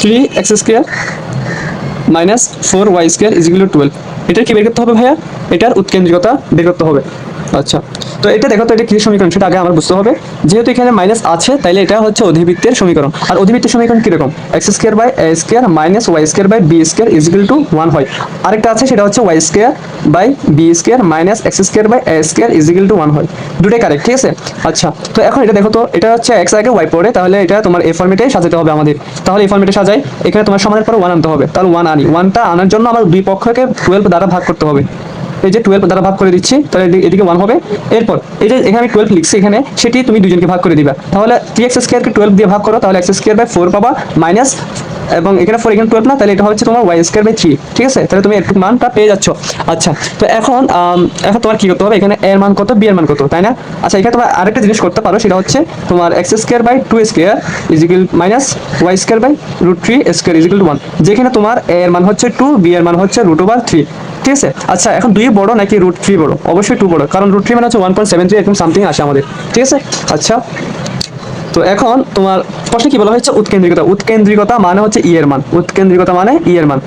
Three X square minus four Y square is equal to এটার কি বের করতে হবে ভাইয়া? এটার উৎকেন্দ্রিকতা বের করতে হবে। আচ্ছা। তো এটা দেখো তো এটা কি সমীকরণ? সেটা আগে আমার বুঝতে হবে। যেহেতু এখানে মাইনাস আছে তাইলে এটা হচ্ছে অধিবৃত্তের সমীকরণ। আর অধিবৃত্তের সমীকরণ কীরকম? X square by A square minus Y square by B square is equal to one হয়। আরেকটা আছে সেটা হচ্ছে Y square by B square minus X square by A square is equal to one হয়। দুটাই কারেক্ট ঠিক আছে? আচ্ছা তো এখন এটা দেখো তো এটা হচ্ছে এক্স আগে ওয়াই পরে তাহলে এটা তোমার এ ফর্মেটে সাজাতে হবে আমাদের। তাহলে এই ফর্মেটে সাজাই এখানে তোমার সমানের পরে ওয়ান আনতে হবে। তাহলে ওয়ান আনি। ওয়ানটা আনার জন্য আমার দুই পক্ষকে টুয়েলভ দ্বারা ভাগ করতে হবে। এই যে টুয়েলভ দ্বারা ভাগ করে দিচ্ছি, তাহলে এদিকে ওয়ান হবে। এরপর, এই যে এখানে টুয়েলভ লিখছি এখানে, সেটি তুমি দুজনকে ভাগ করে দিবা। তাহলে থ্রি এক্স স্কোয়ারকে টুয়েলভ দিয়ে ভাগ করো, তাহলে এক্স স্কোয়ার বাই ফোর পাবা মাইনাস এবং এখানে ফোর এখানে টুয়েলভ না, তাহলে এটা হচ্ছে তোমার ওয়াই স্কোয়ার বাই থ্রি ঠিক আছে? তাহলে তুমি একটু মানটা পেয়ে যাচ্ছ। আচ্ছা তো এখন এখন তোমার কি করতে হবে? এখানে এর মান কত? বি এর মান কত, তাই না? আচ্ছা এখানে তোমার আরেকটা জিনিস করতে পারো, সেটা হচ্ছে তোমার X square by two square is equal minus Y square by root three square is equal to one যেখানে তোমার এর মান হচ্ছে টু বি এর মান হচ্ছে রুট ওভার থ্রি ঠিক আছে? আচ্ছা এখন দুই বড় নাকি রুট থ্রি বড়? অবশ্যই টু বড়, কারণ রুট থ্রি মানে হচ্ছে ওয়ান পয়েন্ট সেভেন থ্রি এরকম সামথিং আসে আমাদের। ঠিক আছে? আচ্ছা তো এখন তোমার প্রশ্নে কি বলা হয়েছে? উৎকেন্দ্রিকতা। উৎকেন্দ্রিকতা মানে হচ্ছে ইয়ের মান। উৎকেন্দ্রিকতা মানে ইয়ের মান।